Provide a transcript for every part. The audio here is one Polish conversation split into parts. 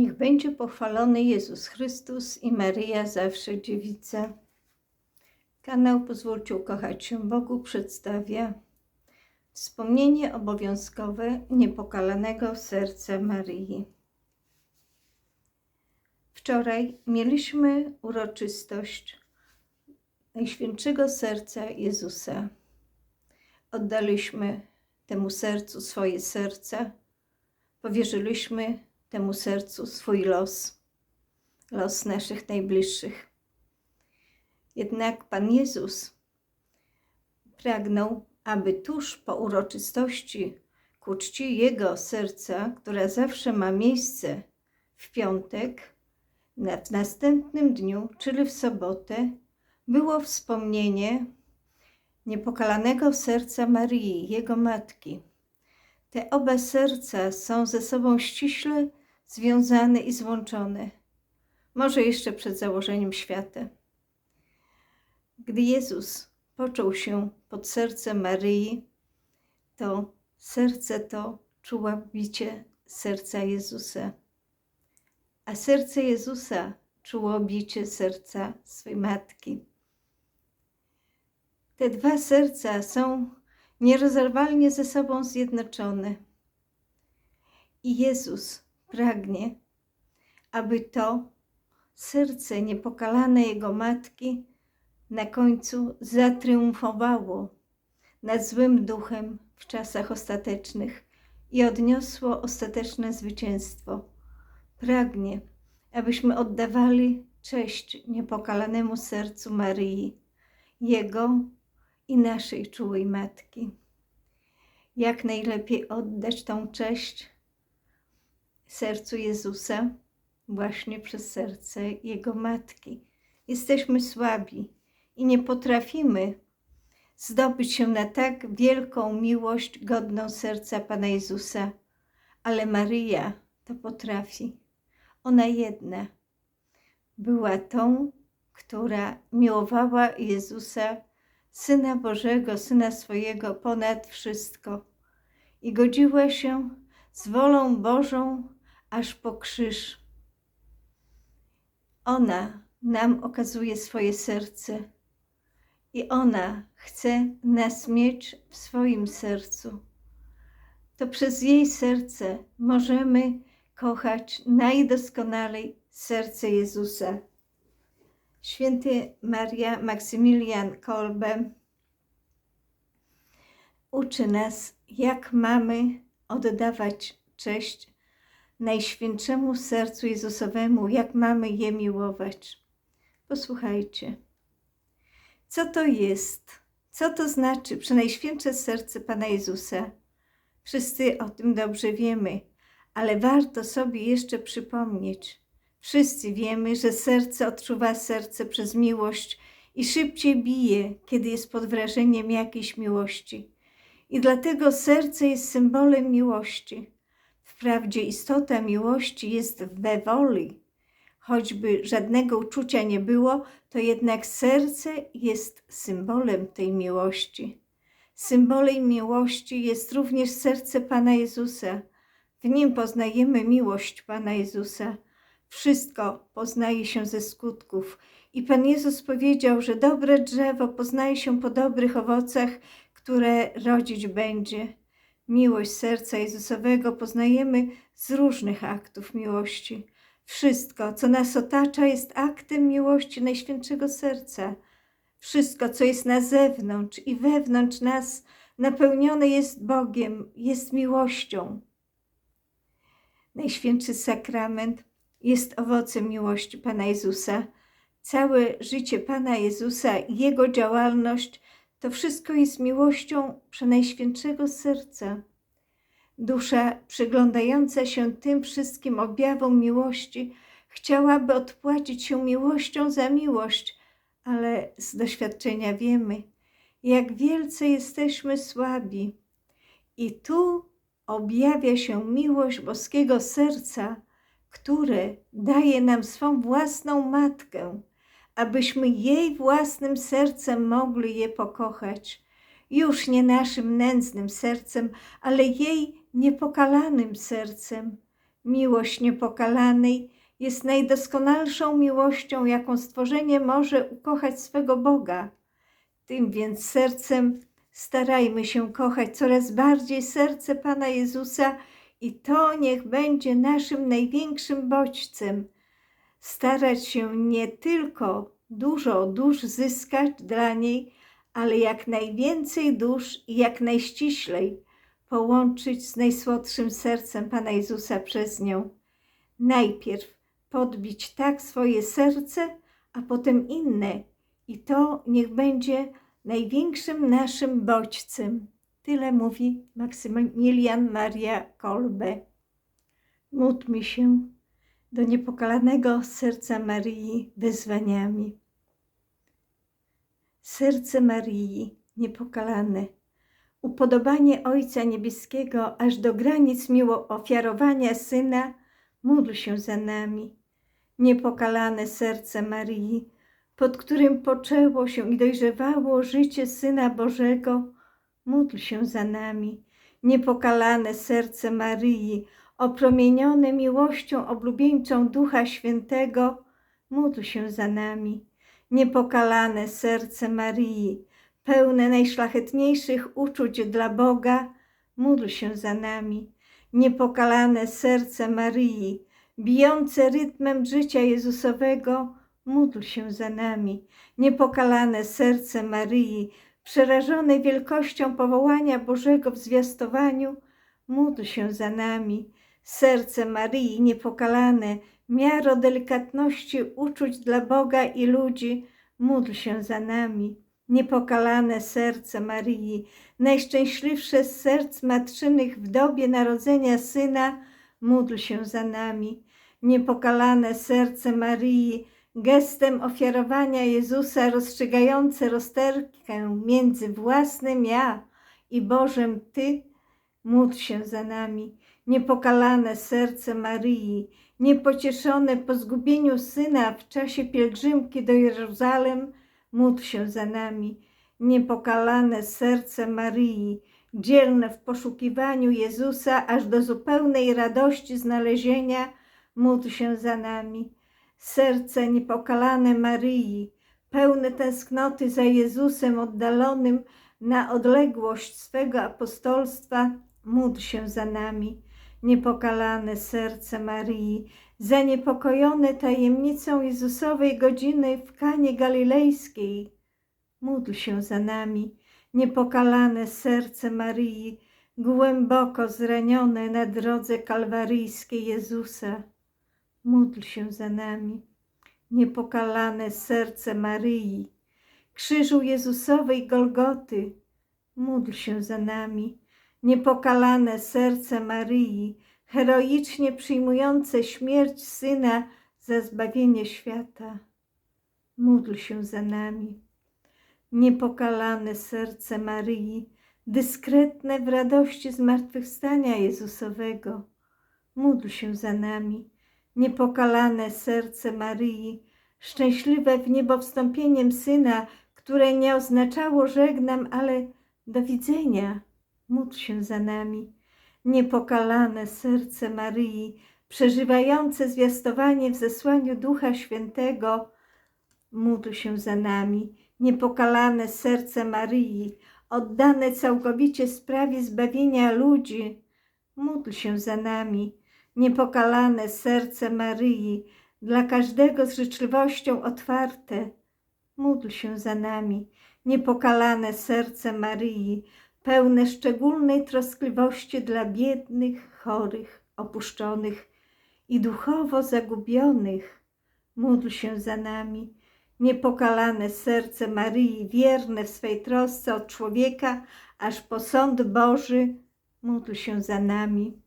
Niech będzie pochwalony Jezus Chrystus i Maryja zawsze dziewica. Kanał Pozwólcie ukochać się Bogu przedstawia wspomnienie obowiązkowe niepokalanego serca Maryi. Wczoraj mieliśmy uroczystość Najświętszego Serca Jezusa. Oddaliśmy temu sercu swoje serce, powierzyliśmy temu sercu swój los, los naszych najbliższych. Jednak Pan Jezus pragnął, aby tuż po uroczystości ku czci Jego serca, która zawsze ma miejsce w piątek, w następnym dniu, czyli w sobotę, było wspomnienie niepokalanego serca Marii, Jego matki. Te oba serca są ze sobą ściśle związane i złączone, może jeszcze przed założeniem świata. Gdy Jezus począł się pod sercem Maryi, to serce to czuło bicie serca Jezusa, a serce Jezusa czuło bicie serca swej matki. Te dwa serca są nierozerwalnie ze sobą zjednoczone. I Jezus pragnie, aby to serce niepokalane Jego matki na końcu zatriumfowało nad złym duchem w czasach ostatecznych i odniosło ostateczne zwycięstwo. Pragnie, abyśmy oddawali cześć niepokalanemu sercu Maryi, Jego i naszej czułej matki. Jak najlepiej oddać tą cześć sercu Jezusa właśnie przez serce Jego matki. Jesteśmy słabi i nie potrafimy zdobyć się na tak wielką miłość godną serca Pana Jezusa, ale Maryja to potrafi. Ona jedna była tą, która miłowała Jezusa, Syna Bożego, Syna swojego ponad wszystko i godziła się z wolą Bożą aż po krzyż. Ona nam okazuje swoje serce i ona chce nas mieć w swoim sercu. To przez jej serce możemy kochać najdoskonalej serce Jezusa. Święty Maria Maksymilian Kolbe uczy nas, jak mamy oddawać cześć Najświętszemu Sercu Jezusowemu, jak mamy je miłować. Posłuchajcie. Co to jest? Co to znaczy Przenajświętsze Serce Pana Jezusa? Wszyscy o tym dobrze wiemy, ale warto sobie jeszcze przypomnieć. Wszyscy wiemy, że serce odczuwa serce przez miłość i szybciej bije, kiedy jest pod wrażeniem jakiejś miłości. I dlatego serce jest symbolem miłości. Wprawdzie istota miłości jest we woli. Choćby żadnego uczucia nie było, to jednak serce jest symbolem tej miłości. Symbolem miłości jest również serce Pana Jezusa. W nim poznajemy miłość Pana Jezusa. Wszystko poznaje się ze skutków. I Pan Jezus powiedział, że dobre drzewo poznaje się po dobrych owocach, które rodzić będzie. Miłość serca Jezusowego poznajemy z różnych aktów miłości. Wszystko, co nas otacza, jest aktem miłości Najświętszego Serca. Wszystko, co jest na zewnątrz i wewnątrz nas, napełnione jest Bogiem, jest miłością. Najświętszy sakrament jest owocem miłości Pana Jezusa. Całe życie Pana Jezusa Jego działalność to wszystko jest miłością Przenajświętszego Serca. Dusza przyglądająca się tym wszystkim objawom miłości chciałaby odpłacić się miłością za miłość, ale z doświadczenia wiemy, jak wielce jesteśmy słabi. I tu objawia się miłość boskiego serca, które daje nam swą własną matkę, abyśmy jej własnym sercem mogli je pokochać. Już nie naszym nędznym sercem, ale jej niepokalanym sercem. Miłość niepokalanej jest najdoskonalszą miłością, jaką stworzenie może ukochać swego Boga. Tym więc sercem starajmy się kochać coraz bardziej serce Pana Jezusa i to niech będzie naszym największym bodźcem. Starać się nie tylko dużo dusz zyskać dla niej, ale jak najwięcej dusz i jak najściślej połączyć z najsłodszym sercem Pana Jezusa przez nią. Najpierw podbić tak swoje serce, a potem inne, i to niech będzie największym naszym bodźcem. Tyle mówi Maksymilian Maria Kolbe. Módlmy się do niepokalanego serca Maryi wyzwaniami. Serce Maryi niepokalane, upodobanie Ojca Niebieskiego aż do granic miło ofiarowania Syna, módl się za nami. Niepokalane serce Maryi, pod którym poczęło się i dojrzewało życie Syna Bożego, módl się za nami. Niepokalane serce Maryi, opromienione miłością oblubieńczą Ducha Świętego, módl się za nami. Niepokalane serce Maryi, pełne najszlachetniejszych uczuć dla Boga, módl się za nami. Niepokalane serce Maryi, bijące rytmem życia Jezusowego, módl się za nami. Niepokalane serce Maryi, przerażone wielkością powołania Bożego w zwiastowaniu, módl się za nami. Serce Maryi niepokalane, miaro delikatności uczuć dla Boga i ludzi, módl się za nami. Niepokalane serce Maryi, najszczęśliwsze z serc matczynych w dobie narodzenia Syna, módl się za nami. Niepokalane serce Maryi, gestem ofiarowania Jezusa rozstrzygające rozterkę między własnym ja i Bożem Ty, módl się za nami. Niepokalane serce Maryi, niepocieszone po zgubieniu syna w czasie pielgrzymki do Jeruzalem, módl się za nami. Niepokalane serce Maryi, dzielne w poszukiwaniu Jezusa aż do zupełnej radości znalezienia, módl się za nami. Serce niepokalane Maryi, pełne tęsknoty za Jezusem oddalonym na odległość swego apostolstwa, módl się za nami. Niepokalane serce Maryi, zaniepokojone tajemnicą Jezusowej godziny w Kanie Galilejskiej, módl się za nami. Niepokalane serce Maryi, głęboko zranione na drodze kalwaryjskiej Jezusa, módl się za nami. Niepokalane serce Maryi, krzyżu Jezusowej Golgoty, módl się za nami. Niepokalane serce Maryi, heroicznie przyjmujące śmierć Syna za zbawienie świata, módl się za nami. Niepokalane serce Maryi, dyskretne w radości zmartwychwstania Jezusowego, módl się za nami. Niepokalane serce Maryi, szczęśliwe w niebo wstąpieniem Syna, które nie oznaczało żegnam, ale do widzenia, módl się za nami. Niepokalane serce Maryi, przeżywające zwiastowanie w zesłaniu Ducha Świętego, módl się za nami. Niepokalane serce Maryi, oddane całkowicie sprawie zbawienia ludzi, módl się za nami. Niepokalane serce Maryi, dla każdego z życzliwością otwarte, módl się za nami. Niepokalane serce Maryi, pełne szczególnej troskliwości dla biednych, chorych, opuszczonych i duchowo zagubionych, módl się za nami. Niepokalane serce Maryi, wierne w swej trosce od człowieka, aż po sąd Boży, módl się za nami.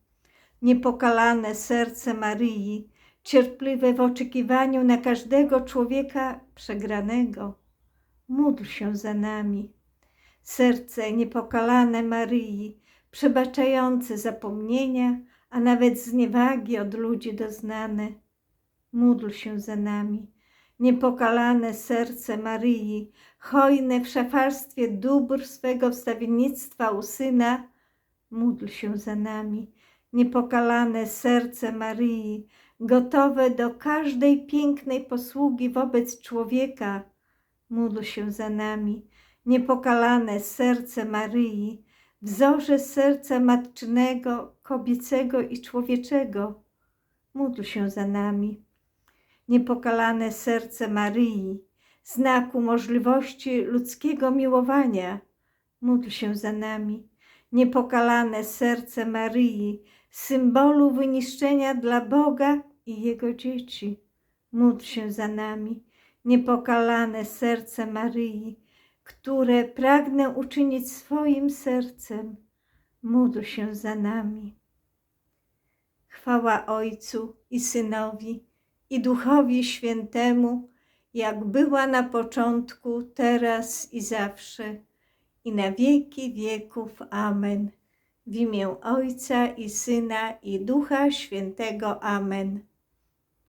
Niepokalane serce Maryi, cierpliwe w oczekiwaniu na każdego człowieka przegranego, módl się za nami. Serce niepokalane Maryi, przebaczające zapomnienia, a nawet zniewagi od ludzi doznane, módl się za nami. Niepokalane serce Maryi, hojne w szafalstwie dóbr swego wstawiennictwa u Syna, módl się za nami. Niepokalane serce Maryi, gotowe do każdej pięknej posługi wobec człowieka, módl się za nami. Niepokalane serce Maryi, wzorze serca matczynego, kobiecego i człowieczego, módl się za nami. Niepokalane serce Maryi, znaku możliwości ludzkiego miłowania, módl się za nami. Niepokalane serce Maryi, symbolu wyniszczenia dla Boga i Jego dzieci, módl się za nami. Niepokalane serce Maryi, które pragnę uczynić swoim sercem, módl się za nami. Chwała Ojcu i Synowi i Duchowi Świętemu, jak była na początku, teraz i zawsze, i na wieki wieków. Amen. W imię Ojca i Syna i Ducha Świętego. Amen.